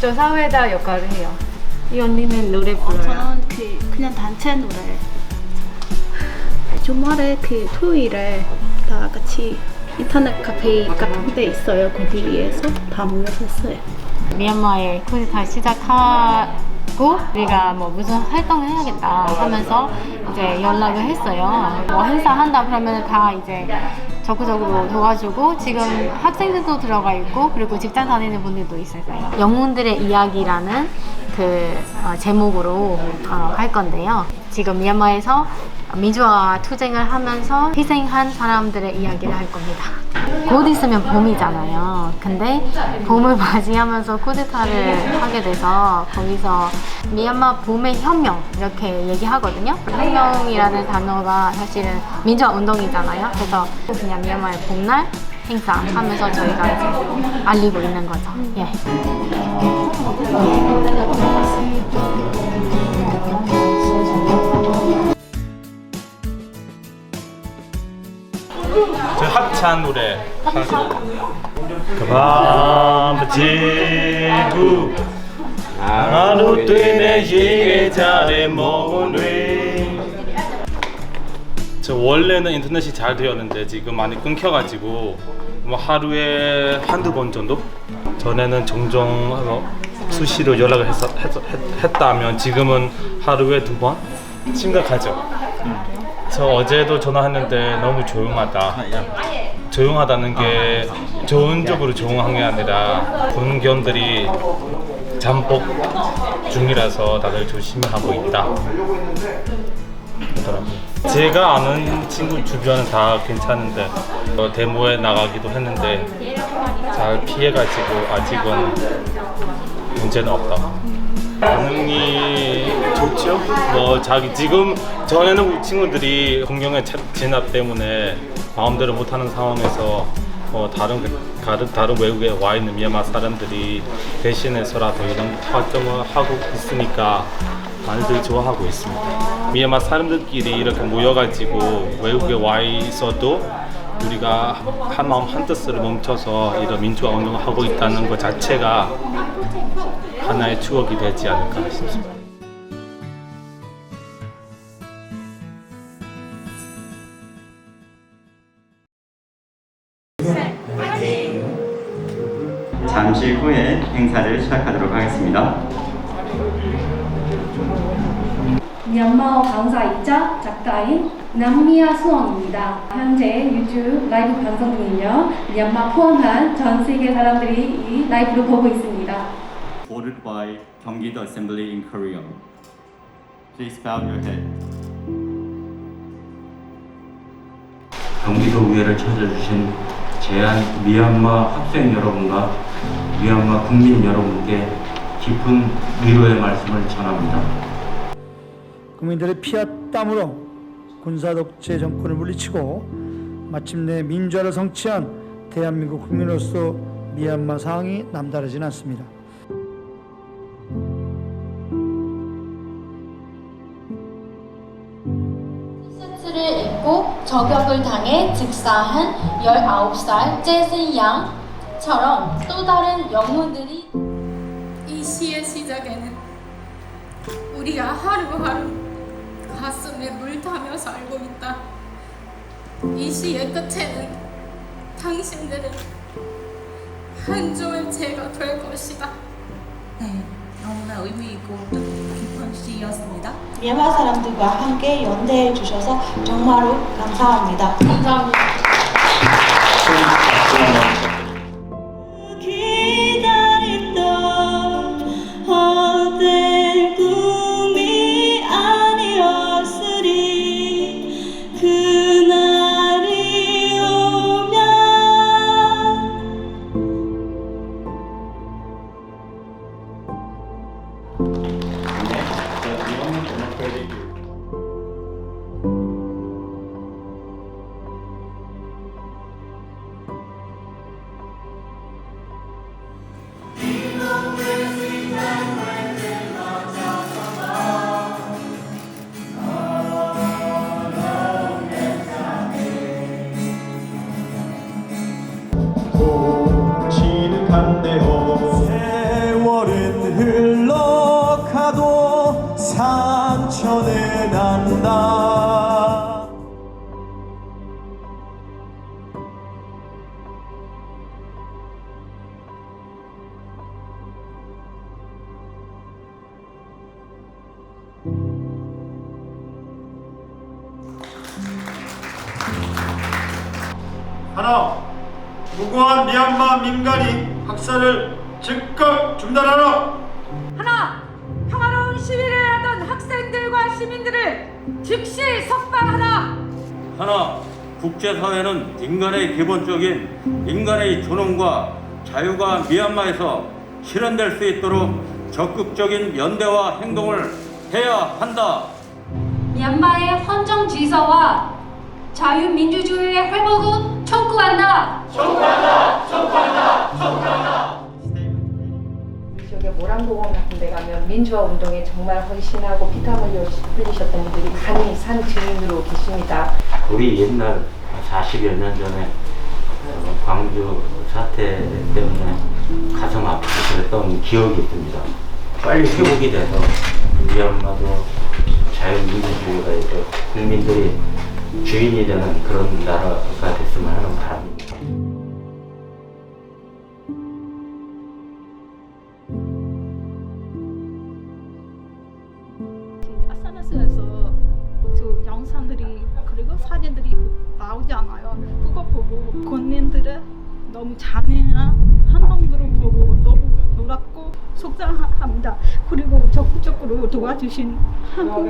저 사회자 역할을 해요. 이 언니는 노래 불러요. 저는 그 그냥 단체 노래. 주말에 그 토요일에 다 같이 인터넷 카페 같은 데 있어요. 거기에서 다 모여서 했어요. 미얀마에 쿠데타 시작하고 우리가 뭐 무슨 활동을 해야겠다 하면서 이제 연락을 했어요. 뭐 행사 한다 그러면 다 이제 적극적으로 도와주고 지금 학생들도 들어가 있고 그리고 직장 다니는 분들도 있어요. 영웅들의 이야기라는 그 어, 제목으로 어, 할 건데요. 지금 미얀마에서 민주화 투쟁을 하면서 희생한 사람들의 이야기를 할 겁니다. 곧 있으면 봄이잖아요. 근데 봄을 맞이하면서 쿠데타를 하게 돼서 거기서 미얀마 봄의 혁명 이렇게 얘기하거든요. 혁명이라는 단어가 사실은 민주화 운동이잖아요. 그래서 그냥 미얀마의 봄날 행사 하면서 저희가 이제 알리고 있는 거죠. 예. 저 합찬 노래 그밤지구. 하루 뛰네 얘기 잘해 먹으네 저 원래는 인터넷이 잘 되었는데 지금 많이 끊겨가지고 뭐 하루에 한두 번 정도? 전에는 종종 뭐 수시로 연락을 했, 했, 했다면 지금은 하루에 두 번? 심각하죠 저 어제도 전화했는데 너무 조용하다. 조용하다는 게 좋은 쪽으로 조용한 게 아니라 군견들이 잠복 중이라서 다들 조심히 하고 있다. 제가 아는 친구 주변은 다 괜찮은데 어, 데모에 나가기도 했는데 잘 피해가지고 아직은 문제는 없다. 반응이 좋죠. 뭐 자기 지금 전에는 친구들이 공경의 차- 진압 때문에 마음대로 못하는 상황에서 뭐 다른 그- 다른 다른 외국에 와 있는 미얀마 사람들이 대신해서라도 이런 활동을 하고 있으니까 많이들 좋아하고 있습니다. 미얀마 사람들끼리 이렇게 모여가지고 외국에 와 있어도 우리가 한 마음 한 뜻으로 멈춰서 이런 민주화 운동을 하고 있다는 것 자체가 하나의 추억이 되지 않을까 싶습니다. 잠시 후에 행사를 시작하도록 하겠습니다. 미얀마어 강사이자 작가인 남미아 수엉입니다. 현재 유튜브 라이브 방송 중이며 미얀마 포함한 전 세계 사람들이 이 라이브를 보고 있습니다. Voted by 경기도 Assembly in Korea. Please bow your head. 경기도 의회를 찾아주신 제한 미얀마 학생 여러분과 미얀마 국민 여러분께 깊은 위로의 말씀을 전합니다. 국민들의 피와 땀으로 군사 독재 정권을 물리치고 마침내 민주화를 성취한 대한민국 국민으로서 미얀마 상황이 남다르진 않습니다. 티셔츠를 입고 저격을 당해 즉사한 19살 재슨 양 처럼 또 다른 영웅들이 이 시의 시작에는 우리가 하루하루 가슴에 물 타며 살고 있다. 이 시의 끝에는 당신들은 한 조의 죄가 될 것이다. 네, 너무나 의미 있고 뜻 깊은 시였습니다. 미얀마 사람들과 함께 연대해 주셔서 정말로 감사합니다. 감사합니다. 하나, 무고한 미얀마 민간인 학살을 즉각 중단하라. 하나, 평화로운 시위를 하던 학생들과 시민들을 즉시 석방하라. 하나, 국제사회는 인간의 기본적인 인간의 존엄과 자유가 미얀마에서 실현될 수 있도록 적극적인 연대와 행동을 해야 한다. 미얀마의 헌정 질서와 자유민주주의의 회복을 촉구한다. 지역의 모란공원 같은 데 가면 민주화 운동에 정말 헌신하고 피땀 흘려 흘리셨던 분들이 많이 산 증인으로 계십니다. 우리 옛날 40여 년 전에 어, 광주 사태 때문에 가슴 아프고 그랬던 기억이 있습니다. 빨리 회복이 돼서 미얀마도 자유민주주의가 이제 국민들이 주인이 되는 그런 나라가 됐으면 하는 바람입니다. SNS에서 저 영상들이 그리고 사진들이 나오잖아요. 그거 보고 군인들의 너무 잔인한 행동들을 보고 너무 놀랍고 속상합니다. 그리고 적극적으로 도와주신 한국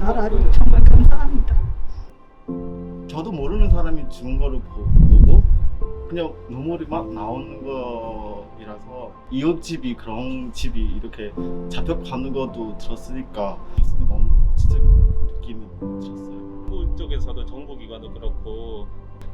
나라를 정말 감사합니다. 저도 모르는 사람이 죽은 거를 보- 보고 그냥 눈물이 막 나오는 거이라서 이웃집이 그런 집이 이렇게 잡혀가는 것도 들었으니까 너무 찢은 거 느낌이 들었어요. 쪽에서도 정부기관도 그렇고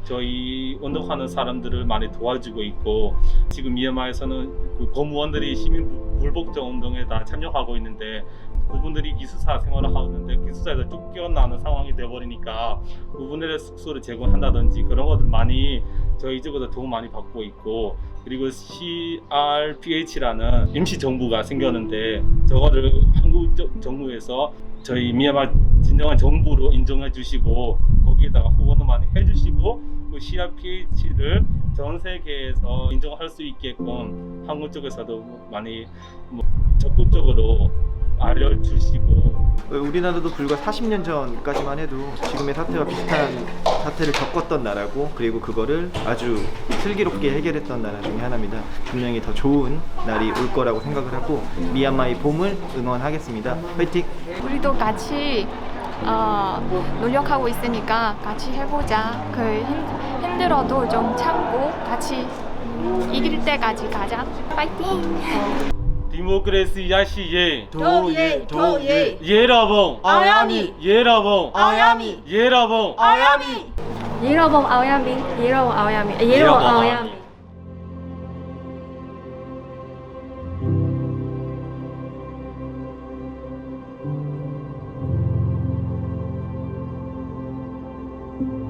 저희 운동하는 사람들을 많이 도와주고 있고 지금 미얀마에서는 그 고무원들이 시민 불- 불복종 운동에 다 참여하고 있는데 그분들이 기숙사 생활을 하는데 기숙사에서 쫓겨나는 상황이 돼버리니까 그분들의 숙소를 제공한다든지 그런 것들 많이 저희 쪽에서 도움 많이 받고 있고 그리고 CRPH라는 임시 정부가 생겼는데 저거를 한국 쪽 정부에서 저희 미얀마 진정한 정부로 인정해 주시고 거기에다가 후원을 많이 해 주시고 그 CRPH를 전 세계에서 인정할 수 있게끔 한국 쪽에서도 많이 뭐 적극적으로 알려주시고 우리나라도 불과 40년 전까지만 해도 지금의 사태와 비슷한 사태를 겪었던 나라고 그리고 그거를 아주 슬기롭게 해결했던 나라 중에 하나입니다. 분명히 더 좋은 날이 올 거라고 생각을 하고 미얀마의 봄을 응원하겠습니다. 화이팅! 우리도 같이 어, 노력하고 있으니까 같이 해보자. 그 힘, 힘들어도 좀 참고 같이 이길 때까지 가자. 파이팅! 디모크레시아 시에 도예, 도예. 예라봉 아야미. 예라봉 아야미. 예라봉 아야미. 예러봉 아오야미, 예러봉 아오야미, 예러봉 아오야미. 음.